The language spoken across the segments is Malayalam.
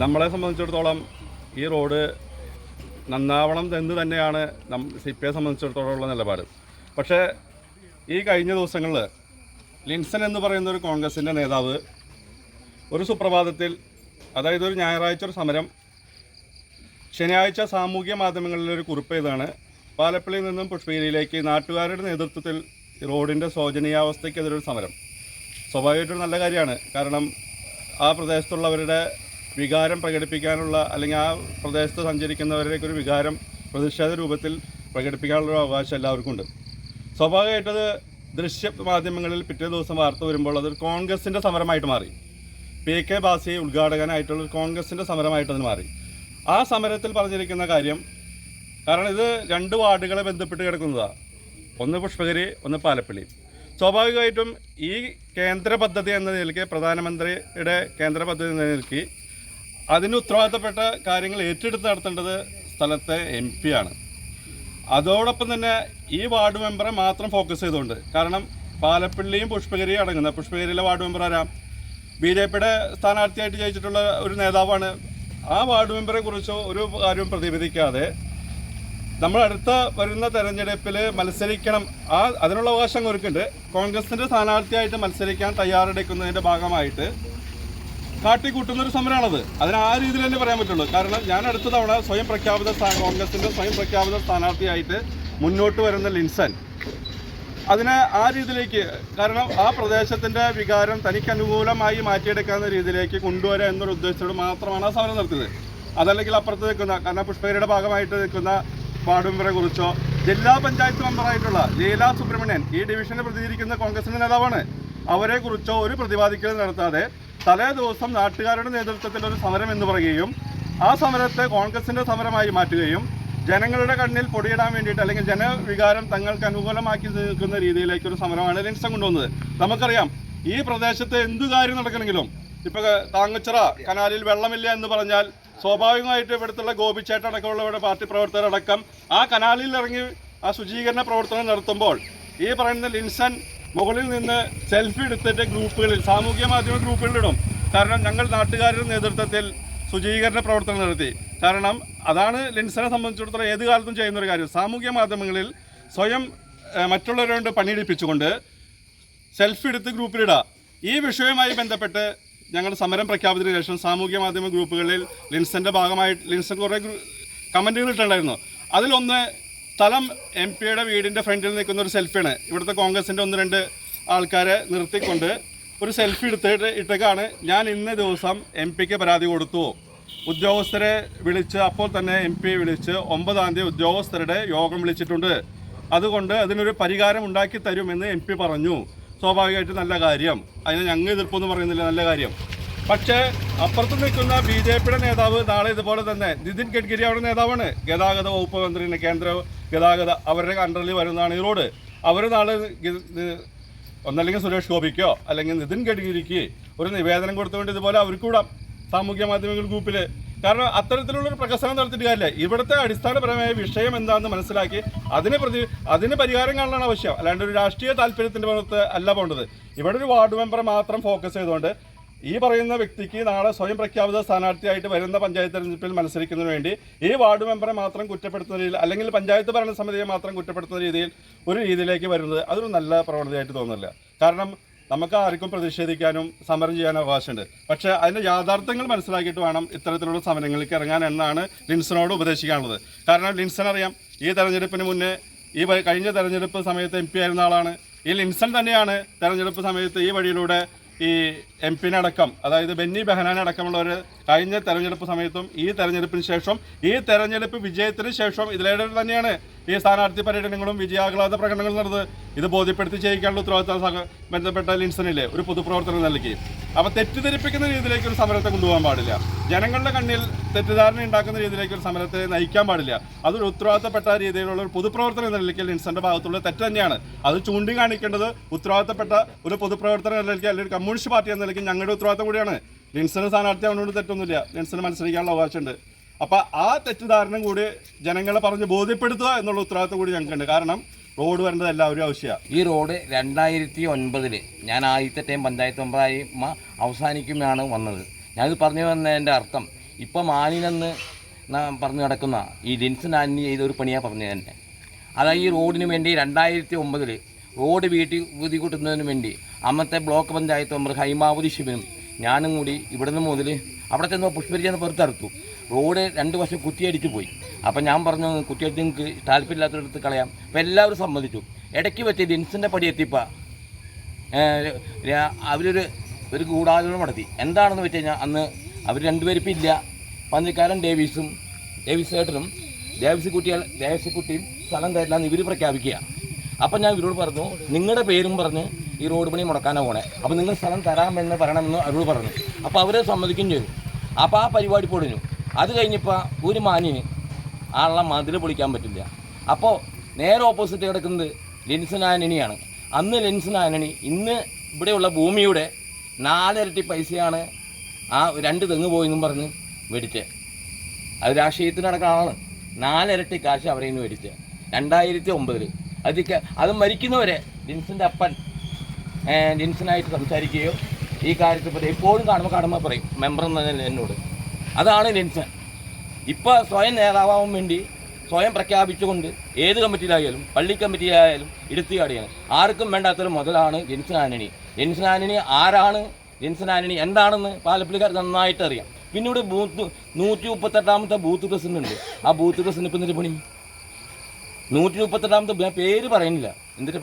നമ്മളെ സംബന്ധിച്ചിടത്തോളം ഈ റോഡ് നന്നാവണം എന്ന് തന്നെയാണ് നം സി പി ഐ സംബന്ധിച്ചിടത്തോളം ഉള്ള നിലപാട്. പക്ഷേ ഈ കഴിഞ്ഞ ദിവസങ്ങളിൽ ലിൻസൺ എന്ന് പറയുന്ന ഒരു കോൺഗ്രസിന്റെ നേതാവ് ഒരു സുപ്രഭാതത്തിൽ അതായത് ഒരു ഞായറാഴ്ച ഒരു സമരം ശനിയാഴ്ച സാമൂഹ്യ മാധ്യമങ്ങളിലൊരു കുറിപ്പ് ഇതാണ് പാലപ്പള്ളിയിൽ നിന്നും പുഷ്പഗിരിയിലേക്ക് നാട്ടുകാരുടെ നേതൃത്വത്തിൽ റോഡിന്റെ ശോചനീയാവസ്ഥയ്ക്കെതിരൊരു സമരം. സ്വാഭാവികമായിട്ടൊരു നല്ല കാര്യമാണ്. കാരണം ആ പ്രദേശത്തുള്ളവരുടെ വികാരം പ്രകടിപ്പിക്കാനുള്ള അല്ലെങ്കിൽ ആ പ്രദേശത്ത് സഞ്ചരിക്കുന്നവരിലേക്ക് ഒരു വികാരം പ്രതിഷേധ രൂപത്തിൽ പ്രകടിപ്പിക്കാനുള്ള അവകാശം എല്ലാവർക്കും ഉണ്ട് സ്വാഭാവികമായിട്ടത് ദൃശ്യ മാധ്യമങ്ങളിൽ പിറ്റേ ദിവസം വാർത്ത വരുമ്പോൾ അതൊരു കോൺഗ്രസിന്റെ സമരമായിട്ട് മാറി. പി കെ ഭാസിയെ ഉദ്ഘാടകനായിട്ടുള്ള കോൺഗ്രസിന്റെ സമരമായിട്ട് അതിന് മാറി. ആ സമരത്തിൽ പറഞ്ഞിരിക്കുന്ന കാര്യം കാരണം ഇത് രണ്ട് വാർഡുകളെ ബന്ധപ്പെട്ട് കിടക്കുന്നതാണ് ഒന്ന് പുഷ്പഗിരി ഒന്ന് പാലപ്പള്ളി. സ്വാഭാവികമായിട്ടും ഈ കേന്ദ്ര പദ്ധതി എന്ന നിലയ്ക്ക് പ്രധാനമന്ത്രിയുടെ കേന്ദ്ര പദ്ധതി എന്ന നിലയ്ക്ക് അതിന് ഉത്തരവാദിത്തപ്പെട്ട കാര്യങ്ങൾ ഏറ്റെടുത്ത് നടത്തേണ്ടത് സ്ഥലത്തെ എം പി ആണ്. അതോടൊപ്പം തന്നെ ഈ വാർഡ് മെമ്പറെ മാത്രം ഫോക്കസ് ചെയ്തുകൊണ്ട് കാരണം പാലപ്പള്ളിയും പുഷ്പഗിരിയും അടങ്ങുന്ന പുഷ്പഗിരിയിലെ വാർഡ് മെമ്പർ ആരാം? ബി ജെ പിയുടെ സ്ഥാനാർത്ഥിയായിട്ട് ജയിച്ചിട്ടുള്ള ഒരു നേതാവാണ്. ആ വാർഡ് മെമ്പറെ കുറിച്ചോ ഒരു കാര്യവും പ്രതിപാദിക്കാതെ നമ്മൾ അടുത്ത വരുന്ന തെരഞ്ഞെടുപ്പിൽ മത്സരിക്കണം. ആ അതിനുള്ള അവകാശം ഒരുക്കുന്നുണ്ട്. കോൺഗ്രസിന്റെ സ്ഥാനാർത്ഥിയായിട്ട് മത്സരിക്കാൻ തയ്യാറെടുക്കുന്നതിന്റെ ഭാഗമായിട്ട് കാട്ടിക്കൂട്ടുന്ന ഒരു സമരമാണത് അതിന് ആ രീതിയിൽ തന്നെ പറയാൻ പറ്റുള്ളൂ. കാരണം ഞാൻ അടുത്ത തവണ സ്വയം പ്രഖ്യാപിത കോൺഗ്രസിന്റെ സ്വയം പ്രഖ്യാപിത സ്ഥാനാർത്ഥിയായിട്ട് മുന്നോട്ട് വരുന്ന ലിൻസൻ അതിനെ ആ രീതിയിലേക്ക് കാരണം ആ പ്രദേശത്തിന്റെ വികാരം തനിക്ക് അനുകൂലമായി മാറ്റിയെടുക്കാവുന്ന രീതിയിലേക്ക് കൊണ്ടുവരിക എന്നൊരു ഉദ്ദേശത്തോട് മാത്രമാണ് ആ സമരം നടത്തിയത്. അതല്ലെങ്കിൽ അപ്പുറത്ത് നിൽക്കുന്ന കാരണം പുഷ്പഗിരിയുടെ ഭാഗമായിട്ട് നിൽക്കുന്ന വാർഡ് കുറിച്ചോ ജില്ലാ പഞ്ചായത്ത് മെമ്പറായിട്ടുള്ള ലീല സുബ്രഹ്മണ്യൻ ഈ ഡിവിഷനെ പ്രതികരിക്കുന്ന കോൺഗ്രസിന്റെ നേതാവാണ്. അവരെ കുറിച്ചോ ഒരു പ്രതിപാദിക്കലും നടത്താതെ തലേ ദിവസം നാട്ടുകാരുടെ നേതൃത്വത്തിൽ ഒരു സമരം എന്ന് പറയുകയും ആ സമരത്തെ കോൺഗ്രസിന്റെ സമരമായി മാറ്റുകയും ജനങ്ങളുടെ കണ്ണിൽ പൊടിയിടാൻ വേണ്ടിയിട്ട് അല്ലെങ്കിൽ ജനവികാരം തങ്ങൾക്ക് അനുകൂലമാക്കി നിൽക്കുന്ന രീതിയിലേക്ക് ഒരു സമരമാണ് ലിൻസൺ കൊണ്ടുവന്നത്. നമുക്കറിയാം ഈ പ്രദേശത്ത് എന്തു കാര്യം നടക്കണമെങ്കിലും ഇപ്പൊ താങ്ങച്ചിറ കനാലിൽ വെള്ളമില്ല എന്ന് പറഞ്ഞാൽ സ്വാഭാവികമായിട്ട് ഇവിടുത്തുള്ള അടക്കമുള്ളവരുടെ പാർട്ടി പ്രവർത്തകരടക്കം ആ കനാലിൽ ഇറങ്ങി ആ ശുചീകരണ പ്രവർത്തനം നടത്തുമ്പോൾ ഈ പറയുന്ന ലിൻസൺ മുകളിൽ നിന്ന് സെൽഫി എടുത്തിട്ട് ഗ്രൂപ്പുകളിൽ സാമൂഹ്യ മാധ്യമ ഗ്രൂപ്പുകളിലിടും. കാരണം ഞങ്ങൾ നാട്ടുകാരുടെ നേതൃത്വത്തിൽ ശുചീകരണ പ്രവർത്തനം നടത്തി. കാരണം അതാണ് ലിൻസനെ സംബന്ധിച്ചിടത്തോളം ഏത് കാലത്തും ചെയ്യുന്ന ഒരു കാര്യം. സാമൂഹ്യ മാധ്യമങ്ങളിൽ സ്വയം മറ്റുള്ളവരോട് മറ്റുള്ളവരെ കൊണ്ട് പണിയെടുപ്പിച്ചുകൊണ്ട് സെൽഫി എടുത്ത് ഗ്രൂപ്പിലിടുക ഈ വിഷയവുമായി ബന്ധപ്പെട്ട് ഞങ്ങൾ സമരം പ്രഖ്യാപിച്ചതിന് ശേഷം സാമൂഹ്യ മാധ്യമ ഗ്രൂപ്പുകളിൽ ലിൻസന്റെ ഭാഗമായി ലിൻസൻ കുറേ കമന്റുകൾ ഇട്ടുണ്ടായിരുന്നു അതിലൊന്ന് സ്ഥലം എം പിയുടെ വീടിന്റെ ഫ്രണ്ടിൽ നിൽക്കുന്ന ഒരു സെൽഫിയാണ്. ഇവിടുത്തെ കോൺഗ്രസിന്റെ ഒന്ന് രണ്ട് ആൾക്കാരെ നിർത്തിക്കൊണ്ട് ഒരു സെൽഫി എടുത്തിട്ട് ഇട്ടേക്കാണ്. ഞാൻ ഇന്ന ദിവസം എം പിക്ക് പരാതി കൊടുത്തു. ഉദ്യോഗസ്ഥരെ വിളിച്ച് അപ്പോൾ തന്നെ എം പിയെ വിളിച്ച് ഒമ്പതാം തീയതി ഉദ്യോഗസ്ഥരുടെ യോഗം വിളിച്ചിട്ടുണ്ട്. അതുകൊണ്ട് അതിനൊരു പരിഹാരം ഉണ്ടാക്കി തരുമെന്ന് എം പി പറഞ്ഞു. സ്വാഭാവികമായിട്ട് നല്ല കാര്യം. അതിന് ഞങ്ങൾ എതിർപ്പൊന്നും പറയുന്നില്ല നല്ല കാര്യം. പക്ഷേ അപ്പുറത്ത് നിൽക്കുന്ന ബി ജെ പിയുടെ നേതാവ് നാളെ ഇതുപോലെ തന്നെ നിതിൻ ഗഡ്കരി അവരുടെ നേതാവാണ്. ഗതാഗത വകുപ്പ് മന്ത്രി കേന്ദ്ര ഗതാഗത അവരുടെ കൺട്രോളിൽ വരുന്നതാണ് ഈ റോഡ്. അവർ നാളെ ഒന്നല്ലെങ്കിൽ സുരേഷ് ഗോപിക്കോ അല്ലെങ്കിൽ നിതിൻ ഗഡ്കരിക്ക് ഒരു നിവേദനം കൊടുത്തുകൊണ്ട് ഇതുപോലെ അവർക്ക് കൂടാം സാമൂഹ്യ മാധ്യമങ്ങൾ ഗ്രൂപ്പിൽ കാരണം അത്തരത്തിലുള്ളൊരു പ്രകസനം നടത്തിയിട്ട് കാര്യമില്ല. ഇവിടുത്തെ അടിസ്ഥാനപരമായ വിഷയം എന്താണെന്ന് മനസ്സിലാക്കി അതിന് പ്രതി അതിന് പരിഹാരം കാണാനാണ് ആവശ്യം. അല്ലാണ്ട് ഒരു രാഷ്ട്രീയ താല്പര്യത്തിന്റെ പുറത്ത് അല്ല പോകേണ്ടത് ഇവിടെ ഒരു വാർഡ് മെമ്പർ മാത്രം ഫോക്കസ് ചെയ്തുകൊണ്ട് ഈ പറയുന്ന വ്യക്തിക്ക് നാളെ സ്വയം പ്രഖ്യാപിത സ്ഥാനാർത്ഥിയായിട്ട് വരുന്ന പഞ്ചായത്ത് തെരഞ്ഞെടുപ്പിൽ മത്സരിക്കുന്നതിന് വേണ്ടി ഈ വാർഡ് മെമ്പറെ മാത്രം കുറ്റപ്പെടുത്തുന്ന രീതിയിൽ അല്ലെങ്കിൽ പഞ്ചായത്ത് ഭരണസമിതിയെ മാത്രം കുറ്റപ്പെടുത്തുന്ന രീതിയിൽ ഒരു രീതിയിലേക്ക് വരുന്നത് അതൊരു നല്ല പ്രവണതയായിട്ട് തോന്നുന്നില്ല. കാരണം നമുക്ക് ആർക്കും പ്രതിഷേധിക്കാനും സമരം ചെയ്യാനും അവകാശമുണ്ട്. പക്ഷേ അതിന്റെ യാഥാർത്ഥ്യങ്ങൾ മനസ്സിലാക്കിയിട്ട് വേണം ഇത്തരത്തിലുള്ള സമരങ്ങളിലേക്ക് ഇറങ്ങാൻ എന്നാണ് ലിൻസനോട് ഉപദേശിക്കാനുള്ളത്. കാരണം ലിൻസൺ അറിയാം ഈ തെരഞ്ഞെടുപ്പിന് മുന്നേ ഈ കഴിഞ്ഞ തെരഞ്ഞെടുപ്പ് സമയത്ത് എം പി ആയിരുന്ന ആളാണ്. ഈ ലിൻസൺ തന്നെയാണ് തെരഞ്ഞെടുപ്പ് സമയത്ത് ഈ വഴിയിലൂടെ ഈ എം പിനടക്കം അതായത് ബെന്നി ബെഹനാനടക്കമുള്ളവർ കഴിഞ്ഞ തെരഞ്ഞെടുപ്പ് സമയത്തും ഈ തെരഞ്ഞെടുപ്പിന് ശേഷം ഈ തെരഞ്ഞെടുപ്പ് വിജയത്തിന് ശേഷം ഇതിലേടെ തന്നെയാണ്. ഈ സ്ഥാനാർത്ഥി പര്യടനങ്ങളും വിജയാഹ്ലാദ പ്രകടനങ്ങളും നടന്നത് ഇത് ബോധ്യപ്പെടുത്തി ചെയ്യിക്കാനുള്ള ഉത്തരവാദിത്തം ബന്ധപ്പെട്ട ലിൻസണിലെ ഒരു പൊതുപ്രവർത്തനം നൽകി. അപ്പോൾ തെറ്റിദ്ധരിപ്പിക്കുന്ന രീതിയിലേക്ക് ഒരു സമരത്തെ കൊണ്ടുപോകാൻ പാടില്ല. ജനങ്ങളുടെ കണ്ണിൽ തെറ്റിദ്ധാരണ ഉണ്ടാക്കുന്ന രീതിയിലേക്ക് ഒരു സമരത്തെ നയിക്കാൻ പാടില്ല. അതൊരു ഉത്തരവാദിത്തപ്പെട്ട രീതിയിലുള്ള ഒരു പൊതുപ്രവർത്തനം എന്ന നിലയ്ക്ക് ലിൻസന്റെ ഭാഗത്തുള്ള തെറ്റ് തന്നെയാണ്. അത് ചൂണ്ടിക്കാണിക്കേണ്ടത് ഉത്തരവാദിത്തപ്പെട്ട ഒരു പൊതുപ്രവർത്തനം എന്ന നിലയ്ക്ക് അല്ലെങ്കിൽ കമ്മ്യൂണിസ്റ്റ് പാർട്ടി എന്ന നിലയ്ക്ക് ഞങ്ങളുടെ ഉത്തരവാദിത്തം കൂടിയാണ്. ലിൻസന് സ്ഥാനാർത്ഥി അവനോട് തെറ്റൊന്നുമില്ല. ലിൻസന് മത്സരിക്കാനുള്ള അവകാശമുണ്ട്. അപ്പോൾ ആ തെറ്റിദ്ധാരണ കൂടി ജനങ്ങളെ പറഞ്ഞ് ബോധ്യപ്പെടുത്തുക എന്നുള്ള ഉത്തരവാദിത്വം കൂടി ഞങ്ങൾക്കുണ്ട്. കാരണം റോഡ് വരേണ്ടത് എല്ലാവരും ആവശ്യമാണ്. ഈ റോഡ് രണ്ടായിരത്തി ഒൻപതിൽ ഞാൻ ആദ്യത്തെ ടൈം പഞ്ചായത്ത് മെമ്പറായി അവസാനിക്കുമ്പോഴാണ് വന്നത്. ഞാനിത് പറഞ്ഞു വന്നതിന്റെ അർത്ഥം ഇപ്പം മാനിനെന്ന് നാം പറഞ്ഞു നടക്കുന്ന ഈ ലിൻസൺ ആന്റണി ചെയ്ത ഒരു പണിയാണ് പറഞ്ഞത് തന്നെ. അതായത് ഈ റോഡിന് വേണ്ടി രണ്ടായിരത്തി ഒമ്പതിൽ റോഡ് വീട്ടിൽ വീതി കൂട്ടുന്നതിന് വേണ്ടി അന്നത്തെ ബ്ലോക്ക് പഞ്ചായത്ത് മെമ്പർ ഹൈമാവതി ശിവനും ഞാനും കൂടി ഇവിടുന്ന് മുതൽ അവിടെ ചെന്ന് പുഷ്പരിച്ചെന്ന് പുറത്തെടുത്തു റോഡ് രണ്ട് വശം കുത്തിയടിച്ച് പോയി. അപ്പം ഞാൻ പറഞ്ഞു കുത്തിയടിച്ച് നിങ്ങൾക്ക് താല്പര്യമില്ലാത്തടത്ത് കളയാം. അപ്പം എല്ലാവരും സമ്മതിച്ചു. ഇടയ്ക്ക് വെച്ച് ലിൻസിന്റെ പടി എത്തിയപ്പോൾ അവരൊരു ഒരു ഗൂഢാലോചന നടത്തി. എന്താണെന്ന് വെച്ച് കഴിഞ്ഞാൽ അന്ന് അവർ രണ്ടുപേരും ഇല്ല. പന്നിക്കാരൻ ഡേവിസും ഡേവിസ് ഏട്ടനും ദേവസി കുട്ടികൾ ദേവസി കുട്ടിയും സ്ഥലം തരില്ലാന്ന് ഇവർ പ്രഖ്യാപിക്കുക. അപ്പം ഞാൻ ഇവരോട് പറഞ്ഞു നിങ്ങളുടെ പേരും പറഞ്ഞ് ഈ റോഡ് പണി മുടക്കാനാണ് പോണേ. അപ്പോൾ നിങ്ങൾ സ്ഥലം തരാമെന്ന് പറയണമെന്ന് അവരോട് പറഞ്ഞു. അപ്പോൾ അവരെ സമ്മതിക്കുകയും ചെയ്തു. അപ്പോൾ ആ പരിപാടി പൊടിഞ്ഞു അത് കഴിഞ്ഞപ്പോൾ ഒരു മാന്യന് ആളുടെ മതിൽ പൊളിക്കാൻ പറ്റില്ല. അപ്പോൾ നേരെ ഓപ്പോസിറ്റ് കിടക്കുന്നത് ലെൻസൻ ആന്റണിയാണ് അന്ന് ലെൻസൻ ആന്റണി ഇന്ന് ഇവിടെയുള്ള ഭൂമിയുടെ നാലിരട്ടി പൈസയാണ് ആ രണ്ട് തെങ്ങ് പോയെന്നും പറഞ്ഞ് മേടിച്ചത് അത് രാഷ്ട്രീയത്തിനടക്കം ആളാണ് നാലിരട്ടി കാശ് അവരെ നിന്ന് മേടിച്ചത് രണ്ടായിരത്തി ഒമ്പതിൽ അത് അത് മരിക്കുന്നവരെ ലിൻസിന്റെ അപ്പൻ ലിൻസിനായിട്ട് സംസാരിക്കുകയോ ഈ കാര്യത്തെ പറ്റി എപ്പോഴും കാണുമ്പോൾ കാണുമ്പോൾ പറയും. മെമ്പർ എന്ന് നിലയിൽ എന്നോട്. അതാണ് ലെൻസൻ ഇപ്പോൾ സ്വയം നേതാവാൻ വേണ്ടി സ്വയം പ്രഖ്യാപിച്ചുകൊണ്ട് ഏത് കമ്മിറ്റിയിലായാലും പള്ളി കമ്മിറ്റിയിലായാലും ഇടുത്തിയാടിയാണ് ആർക്കും വേണ്ടാത്തൊരു മുതലാണ് ജെൻസൻ ആന്റണി. ജെൻസൻ ആന്റണി ആരാണ്? ജെൻസൻ ആന്റണി എന്താണെന്ന് പാലപ്പള്ളിക്കാർ നന്നായിട്ട് അറിയാം. പിന്നെ ഇവിടെ ബൂത്ത് നൂറ്റി മുപ്പത്തെട്ടാമത്തെ ബൂത്ത് പ്രസിഡന്റ് ഉണ്ട്. ആ ബൂത്ത് പ്രസിഡന്റ് ഇപ്പം എന്തിന്റെ പണി? നൂറ്റി മുപ്പത്തെട്ടാമത്തെ പേര് പറയുന്നില്ല. എന്തിന്റെ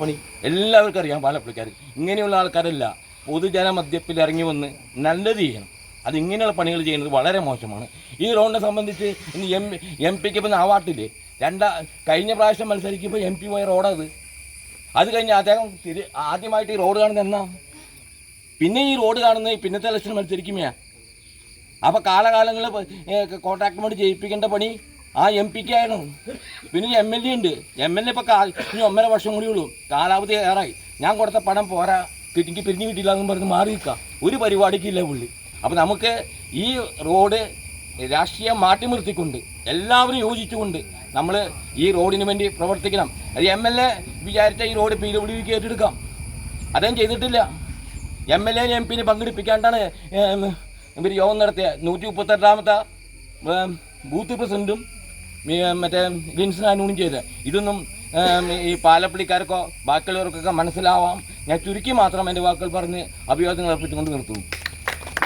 പണി? എല്ലാവർക്കും അറിയാം പാലപ്പള്ളിക്കാർ ഇങ്ങനെയുള്ള ആൾക്കാരല്ല. പൊതുജന മധ്യത്തിൽ ഇറങ്ങി വന്ന് നല്ലത് ചെയ്യണം. അത് ഇങ്ങനെയുള്ള പണികൾ ചെയ്യുന്നത് വളരെ മോശമാണ്. ഈ റോഡിനെ സംബന്ധിച്ച് ഇന്ന് എം എം പിക്ക് ഇപ്പം ആവാട്ടില്ലേ രണ്ടാ കഴിഞ്ഞ പ്രാവശ്യം മത്സരിക്കുമ്പോൾ എം പി പോയ റോഡത്. അത് കഴിഞ്ഞ് അദ്ദേഹം തിരി ആദ്യമായിട്ട് ഈ റോഡ് കാണുന്നത് എന്നാ? പിന്നെ ഈ റോഡ് കാണുന്നത് പിന്നത്തെ ഇലക്ഷൻ മത്സരിക്കുമ്പോൾ അപ്പോൾ കാലകാലങ്ങളിൽ കോൺട്രാക്ട് മോഡ് ചെയ്യിപ്പിക്കേണ്ട പണി ആ എം പിക്കാണ് പിന്നെ എം എൽ എ ഉണ്ട്. എം എൽ എ ഇപ്പോൾ ഇനി ഒന്നര വർഷം കൂടി ഉള്ളൂ. കാലാവധി ഏറായി. ഞാൻ കൊടുത്ത പണം പോരാ എനിക്ക് പിരിഞ്ഞു കിട്ടിയില്ല എന്നും പറഞ്ഞ് മാറി ഒരു പരിപാടിക്കില്ല പുള്ളി. അപ്പോൾ നമുക്ക് ഈ റോഡ് രാഷ്ട്രീയം മാറ്റി നിർത്തിക്കൊണ്ട് എല്ലാവരും യോജിച്ചുകൊണ്ട് നമ്മൾ ഈ റോഡിന് വേണ്ടി പ്രവർത്തിക്കണം. അത് എം എൽ എ വിചാരിച്ച ഈ റോഡ് പി ഡബ്ല്യു ഏറ്റെടുക്കാം. അദ്ദേഹം ചെയ്തിട്ടില്ല. എം എൽ എനെ എം പിനെ പങ്കെടുപ്പിക്കാണ്ടാണ് ഇവർ യോഗം നടത്തിയ. നൂറ്റി മുപ്പത്തെട്ടാമത്തെ ബൂത്ത് പ്രസിഡന്റും മറ്റേ വിൻസൺ ആനൂണും ചെയ്ത്. ഇതൊന്നും ഈ പാലപ്പള്ളിക്കാർക്കോ ബാക്കിയുള്ളവർക്കൊക്കെ മനസ്സിലാവാം. ഞാൻ ചുരുക്കി മാത്രം എന്റെ വാക്കുകൾ പറഞ്ഞ് അഭിവാദ്യങ്ങൾ അർപ്പിച്ചുകൊണ്ട് നിർത്തുന്നു.